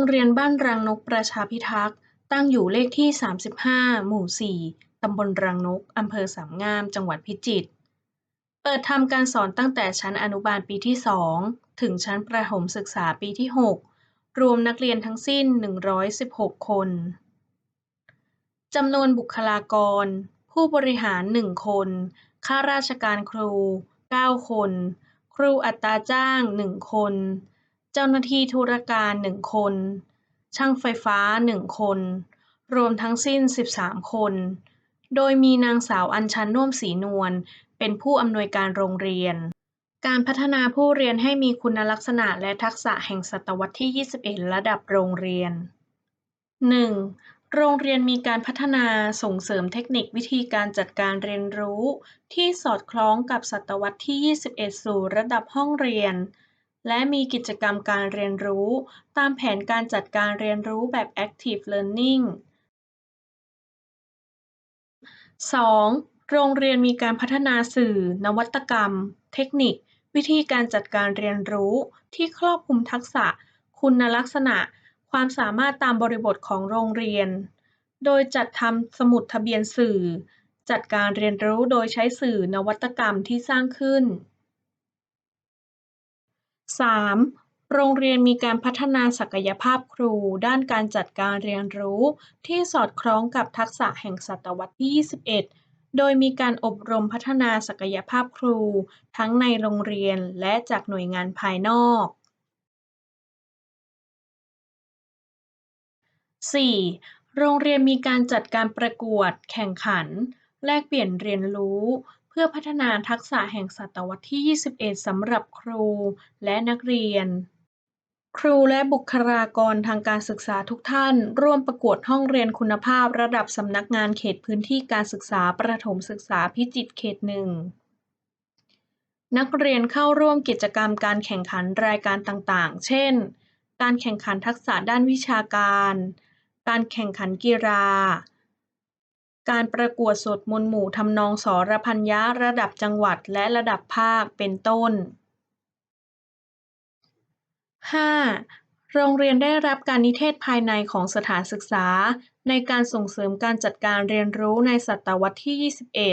รงเรียนบ้านรังนกประชาพิทักษ์ ตั้งอยู่เลขที่ 35 หมู่ 4 ตำบลรังนก อำเภอสามงาม จังหวัดพิจิตร เปิดทำการสอนตั้งแต่ชั้นอนุบาลปีที่ 2 ถึงชั้นประถมศึกษาปีที่ 6 รวมนักเรียนทั้งสิ้น 116 คน จำนวนบุคลากร ผู้บริหาร 1 คน ข้าราชการครู 9 คน ครูอัตราจ้าง 1 คน เจ้าหน้าที่ธุรการ1คน ช่างไฟฟ้า1คน รวมทั้งสิ้น 13 คน โดยมีนางสาวอัญชันน่วมศรีนวลเป็นผู้อำนวยการโรงเรียน การพัฒนาผู้เรียนให้มีคุณลักษณะและทักษะแห่งศตวรรษที่ 21 ระดับโรงเรียน 1. โรงเรียนมีการพัฒนาส่งเสริมเทคนิควิธีการจัดการเรียนรู้ ที่สอดคล้องกับศตวรรษที่ 21 สู่ระดับห้องเรียน และมีกิจกรรมการเรียนรู้ตามแผนการจัดการเรียนรู้แบบ Active Learning 2. โรงเรียนมีการพัฒนาสื่อ นวัตกรรม เทคนิค วิธีการจัดการเรียนรู้ที่ครอบคลุมทักษะ คุณลักษณะ ความสามารถตามบริบทของโรงเรียน โดยจัดทำสมุดทะเบียนสื่อ จัดการเรียนรู้โดยใช้สื่อนวัตกรรมที่สร้างขึ้น 3. โรงเรียนมีการพัฒนาศักยภาพครู ด้านการจัดการเรียนรู้ ที่สอดคล้องกับทักษะแห่งศตวรรษที่ 21 โดยมีการอบรมพัฒนาศักยภาพครู ทั้งในโรงเรียนและจากหน่วยงานภายนอก 4. โรงเรียนมีการจัดการประกวด แข่งขัน แลกเปลี่ยนเรียนรู้ เพื่อพัฒนาทักษะแห่งศตวรรษที่ 21 สำหรับครูและนักเรียน ครูและบุคลากรทางการศึกษาทุกท่าน ร่วมประกวดห้องเรียนคุณภาพระดับสำนักงานเขตพื้นที่การศึกษาประถมศึกษาพิจิตรเขตหนึ่งนักเรียนเข้าร่วมกิจกรรมการแข่งขันรายการต่างๆ เช่น การแข่งขันทักษะด้านวิชาการ การแข่งขันกีฬา การประกวดสวดมนต์หมู่ทำนองสรพัญญะระดับจังหวัดและระดับภาค เป็นต้น 5. โรงเรียนได้รับการนิเทศภายในของสถานศึกษา ในการส่งเสริมการจัดการเรียนรู้ในศตวรรษที่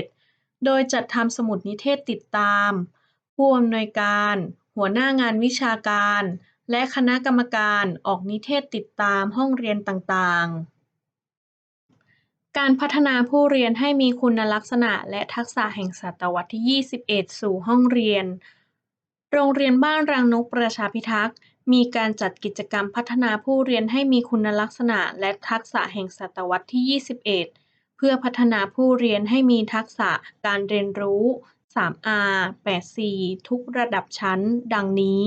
21 โดยจัดทำสมุดนิเทศติดตาม ผู้อำนวยการ หัวหน้างานวิชาการ และคณะกรรมการออกนิเทศติดตามห้องเรียนต่างๆ การพัฒนาผู้เรียนให้มีคุณลักษณะและทักษะแห่งศตวรรษที่ 21 สู่ห้องเรียน โรงเรียนบ้านรังนกประชาพิทักษ์ มีการจัดกิจกรรมพัฒนาผู้เรียนให้มีคุณลักษณะและทักษะแห่งศตวรรษที่ 21 เพื่อพัฒนาผู้เรียนให้มีทักษะการเรียนรู้ 3R 8C ทุกระดับชั้น ดังนี้